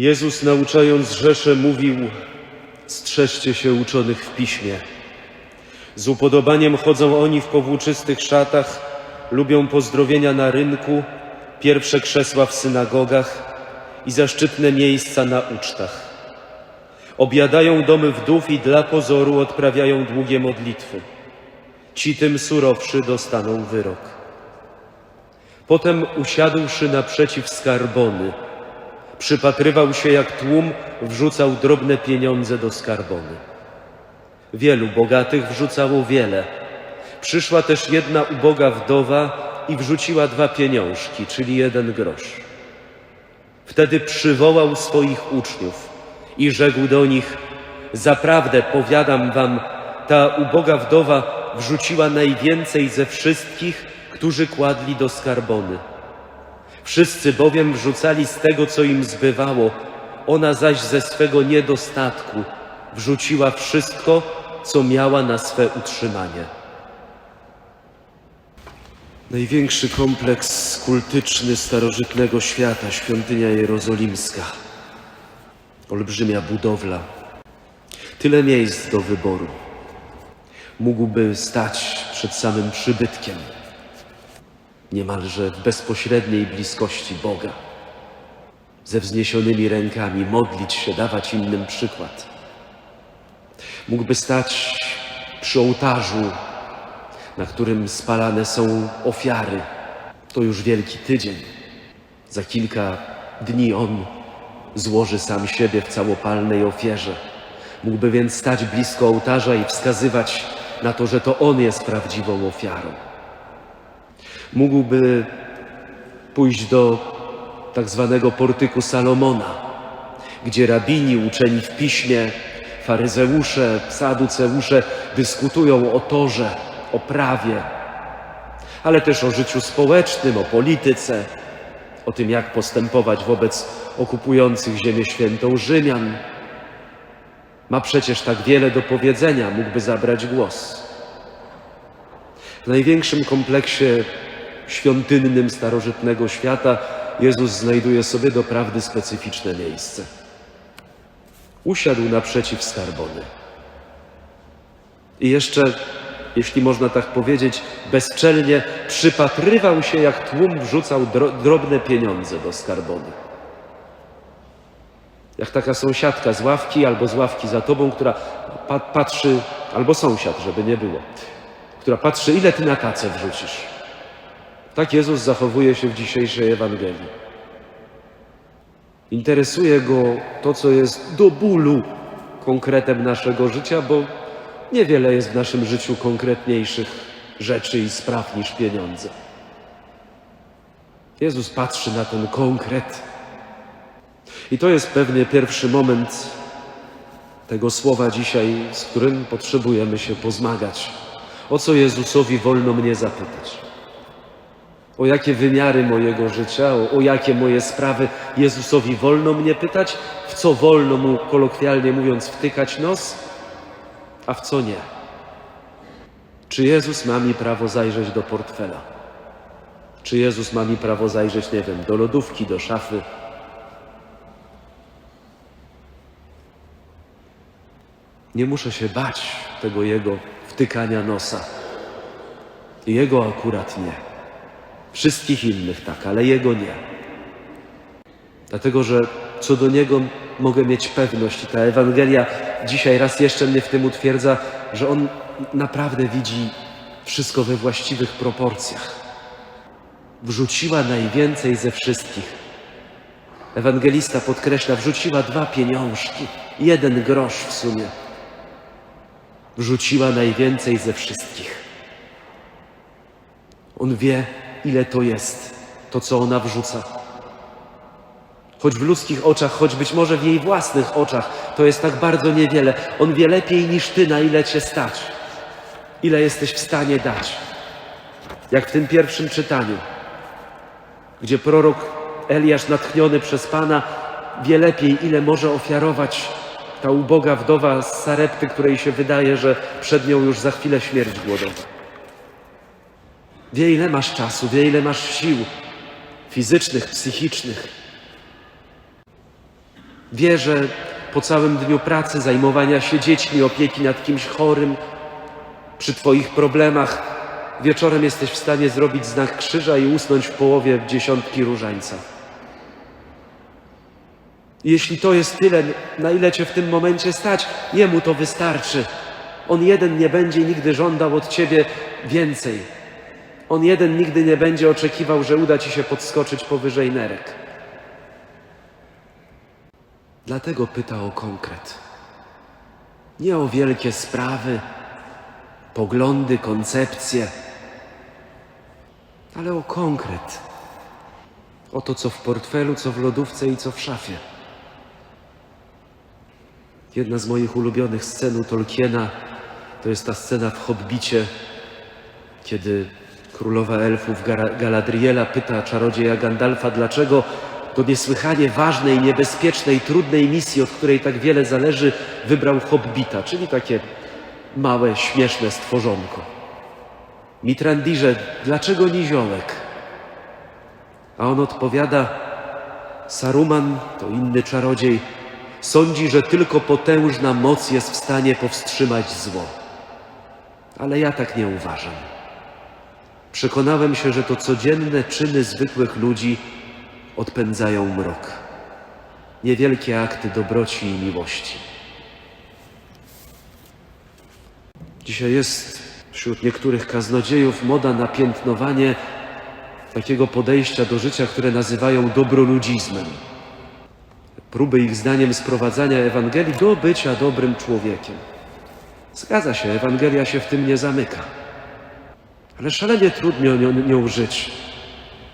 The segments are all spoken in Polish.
Jezus nauczając Rzeszę mówił, strzeżcie się uczonych w piśmie. Z upodobaniem chodzą oni w powłóczystych szatach, lubią pozdrowienia na rynku, pierwsze krzesła w synagogach i zaszczytne miejsca na ucztach. Objadają domy wdów i dla pozoru odprawiają długie modlitwy. Ci tym surowszy dostaną wyrok. Potem usiadłszy naprzeciw skarbony, przypatrywał się jak tłum wrzucał drobne pieniądze do skarbony. Wielu bogatych wrzucało wiele. Przyszła też jedna uboga wdowa i wrzuciła dwa pieniążki, czyli jeden grosz. Wtedy przywołał swoich uczniów i rzekł do nich: Zaprawdę powiadam wam, ta uboga wdowa wrzuciła najwięcej ze wszystkich, którzy kładli do skarbony. Wszyscy bowiem wrzucali z tego, co im zbywało, ona zaś ze swego niedostatku wrzuciła wszystko, co miała na swe utrzymanie. Największy kompleks kultyczny starożytnego świata, świątynia jerozolimska. Olbrzymia budowla. Tyle miejsc do wyboru. Mógłby stać przed samym przybytkiem, niemalże w bezpośredniej bliskości Boga. Ze wzniesionymi rękami modlić się, dawać innym przykład. Mógłby stać przy ołtarzu, na którym spalane są ofiary. To już Wielki Tydzień. Za kilka dni On złoży sam siebie w całopalnej ofierze. Mógłby więc stać blisko ołtarza i wskazywać na to, że to On jest prawdziwą ofiarą. Mógłby pójść do tak zwanego portyku Salomona, gdzie rabini uczeni w piśmie, faryzeusze, saduceusze dyskutują o torze, o prawie, ale też o życiu społecznym, o polityce, o tym, jak postępować wobec okupujących Ziemię Świętą Rzymian. Ma przecież tak wiele do powiedzenia, mógłby zabrać głos. W największym kompleksie świątynnym starożytnego świata Jezus znajduje sobie doprawdy specyficzne miejsce. Usiadł naprzeciw skarbony. I jeszcze, jeśli można tak powiedzieć, bezczelnie przypatrywał się, jak tłum wrzucał dro drobne pieniądze do skarbony. Jak taka sąsiadka z ławki albo z ławki za tobą, która pa patrzy, albo sąsiad, żeby nie było, która patrzy, ile ty na tacę wrzucisz. Tak Jezus zachowuje się w dzisiejszej Ewangelii. Interesuje go to, co jest do bólu konkretem naszego życia, bo niewiele jest w naszym życiu konkretniejszych rzeczy i spraw niż pieniądze. Jezus patrzy na ten konkret. I to jest pewnie pierwszy moment tego słowa dzisiaj, z którym potrzebujemy się pozmagać. O co Jezusowi wolno mnie zapytać? O jakie wymiary mojego życia, o, o, jakie moje sprawy Jezusowi wolno mnie pytać, w co wolno mu, kolokwialnie mówiąc, wtykać nos, a w co nie. Czy Jezus ma mi prawo zajrzeć do portfela? Czy Jezus ma mi prawo zajrzeć, nie wiem, do lodówki, do szafy? Nie muszę się bać tego Jego wtykania nosa. Jego akurat nie. Wszystkich innych tak, ale Jego nie. Dlatego, że co do Niego mogę mieć pewność i ta Ewangelia dzisiaj raz jeszcze mnie w tym utwierdza, że On naprawdę widzi wszystko we właściwych proporcjach. Wrzuciła najwięcej ze wszystkich. Ewangelista podkreśla, wrzuciła dwa pieniążki, jeden grosz w sumie. Wrzuciła najwięcej ze wszystkich. On wie, ile to jest, to co ona wrzuca. Choć w ludzkich oczach, choć być może w jej własnych oczach, to jest tak bardzo niewiele. On wie lepiej niż ty, na ile cię stać, ile jesteś w stanie dać. Jak w tym pierwszym czytaniu, gdzie prorok Eliasz, natchniony przez Pana, wie lepiej, ile może ofiarować ta uboga wdowa z Sarepty, której się wydaje, że przed nią już za chwilę śmierć głodowa. Wie, ile masz czasu, wie, ile masz sił fizycznych, psychicznych. Wie, że po całym dniu pracy, zajmowania się dziećmi, opieki nad kimś chorym, przy Twoich problemach, wieczorem jesteś w stanie zrobić znak krzyża i usnąć w połowie dziesiątki różańca. Jeśli to jest tyle, na ile Cię w tym momencie stać, Jemu to wystarczy. On jeden nie będzie nigdy żądał od Ciebie więcej. On jeden nigdy nie będzie oczekiwał, że uda Ci się podskoczyć powyżej nerek. Dlatego pyta o konkret. Nie o wielkie sprawy, poglądy, koncepcje, ale o konkret. O to, co w portfelu, co w lodówce i co w szafie. Jedna z moich ulubionych scen u Tolkiena to jest ta scena w Hobbicie, kiedy królowa elfów Galadriela pyta czarodzieja Gandalfa, dlaczego do niesłychanie ważnej, niebezpiecznej, trudnej misji, od której tak wiele zależy, wybrał Hobbita, czyli takie małe, śmieszne stworzonko. Mitrandirze, dlaczego niziołek? A on odpowiada, Saruman, to inny czarodziej, sądzi, że tylko potężna moc jest w stanie powstrzymać zło. Ale ja tak nie uważam. Przekonałem się, że to codzienne czyny zwykłych ludzi odpędzają mrok. Niewielkie akty dobroci i miłości. Dzisiaj jest wśród niektórych kaznodziejów moda na piętnowanie takiego podejścia do życia, które nazywają dobroludzizmem. Próby ich zdaniem sprowadzania Ewangelii do bycia dobrym człowiekiem. Zgadza się, Ewangelia się w tym nie zamyka. Ale szalenie trudno nią, żyć,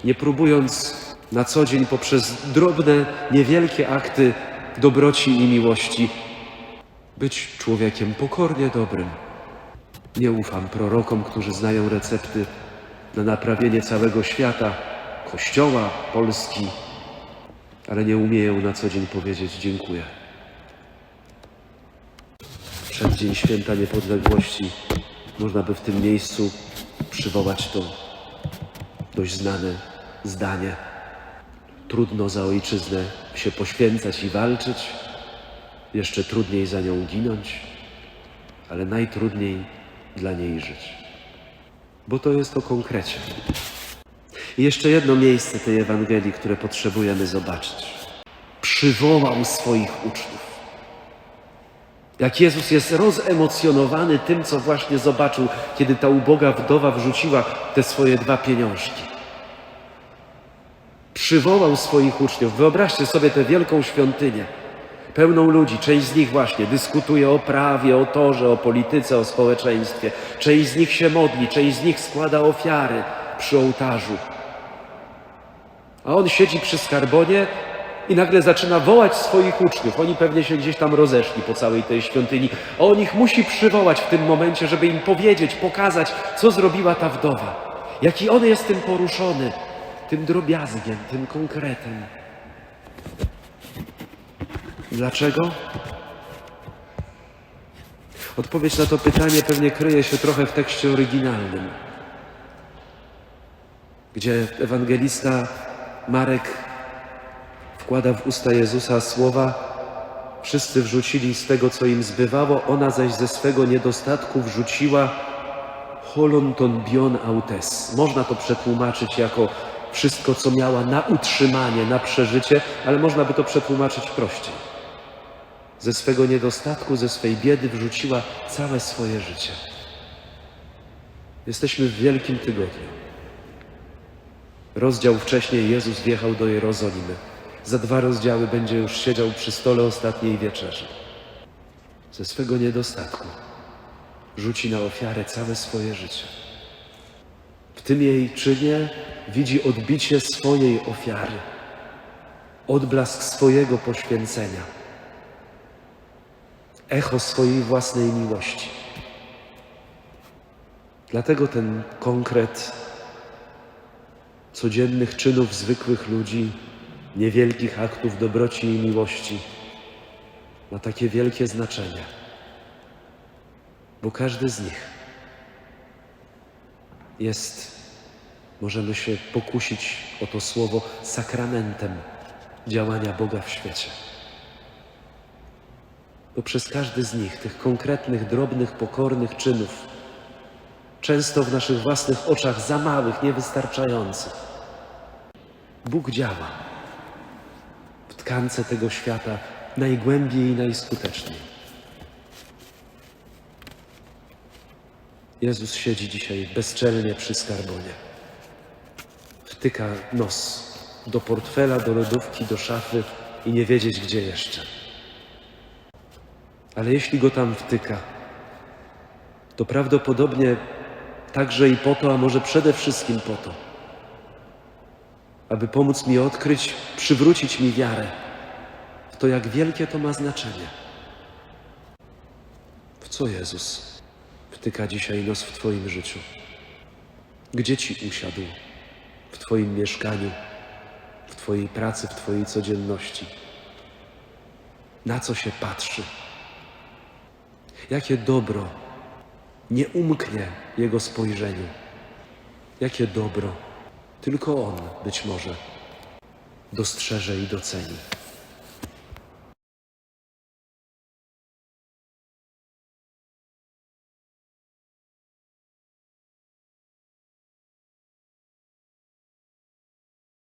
nie próbując na co dzień poprzez drobne, niewielkie akty dobroci i miłości być człowiekiem pokornie dobrym. Nie ufam prorokom, którzy znają recepty na naprawienie całego świata, Kościoła, Polski, ale nie umieją na co dzień powiedzieć dziękuję. Przed Dzień Święta Niepodległości można by w tym miejscu przywołać to dość znane zdanie. Trudno za ojczyznę się poświęcać i walczyć, jeszcze trudniej za nią ginąć, ale najtrudniej dla niej żyć. Bo to jest o konkrecie. I jeszcze jedno miejsce tej Ewangelii, które potrzebujemy zobaczyć. Przywołał swoich uczniów. Jak Jezus jest rozemocjonowany tym, co właśnie zobaczył, kiedy ta uboga wdowa wrzuciła te swoje dwa pieniążki. Przywołał swoich uczniów. Wyobraźcie sobie tę wielką świątynię, pełną ludzi. Część z nich właśnie dyskutuje o prawie, o torze, o polityce, o społeczeństwie. Część z nich się modli, część z nich składa ofiary przy ołtarzu. A on siedzi przy skarbonie i nagle zaczyna wołać swoich uczniów. Oni pewnie się gdzieś tam rozeszli po całej tej świątyni. On ich musi przywołać w tym momencie, żeby im powiedzieć, pokazać, co zrobiła ta wdowa. Jaki on jest tym poruszony, tym drobiazgiem, tym konkretem. Dlaczego? Odpowiedź na to pytanie pewnie kryje się trochę w tekście oryginalnym, gdzie ewangelista Marek wkłada w usta Jezusa słowa: Wszyscy wrzucili z tego, co im zbywało, ona zaś ze swego niedostatku wrzuciła holonton bion autes. Można to przetłumaczyć jako wszystko, co miała na utrzymanie, na przeżycie, ale można by to przetłumaczyć prościej. Ze swego niedostatku, ze swej biedy wrzuciła całe swoje życie. Jesteśmy w Wielkim Tygodniu. Rozdział wcześniej Jezus wjechał do Jerozolimy. Za dwa rozdziały będzie już siedział przy stole ostatniej wieczerzy. Ze swego niedostatku rzuci na ofiarę całe swoje życie. W tym jej czynie widzi odbicie swojej ofiary, odblask swojego poświęcenia, echo swojej własnej miłości. Dlatego ten konkret codziennych czynów zwykłych ludzi, niewielkich aktów dobroci i miłości ma takie wielkie znaczenie, bo każdy z nich jest, możemy się pokusić o to słowo, sakramentem działania Boga w świecie. Bo przez każdy z nich, tych konkretnych, drobnych, pokornych czynów, często w naszych własnych oczach za małych, niewystarczających, Bóg działa tkance tego świata najgłębiej i najskuteczniej. Jezus siedzi dzisiaj bezczelnie przy skarbonie. Wtyka nos do portfela, do lodówki, do szafy i nie wiedzieć gdzie jeszcze. Ale jeśli go tam wtyka, to prawdopodobnie także i po to, a może przede wszystkim po to, aby pomóc mi odkryć, przywrócić mi wiarę w to, jak wielkie to ma znaczenie. W co Jezus wtyka dzisiaj nos w Twoim życiu? Gdzie Ci usiadł? W Twoim mieszkaniu, w Twojej pracy, w Twojej codzienności? Na co się patrzy? Jakie dobro nie umknie Jego spojrzeniu? Jakie dobro tylko On być może dostrzeże i doceni?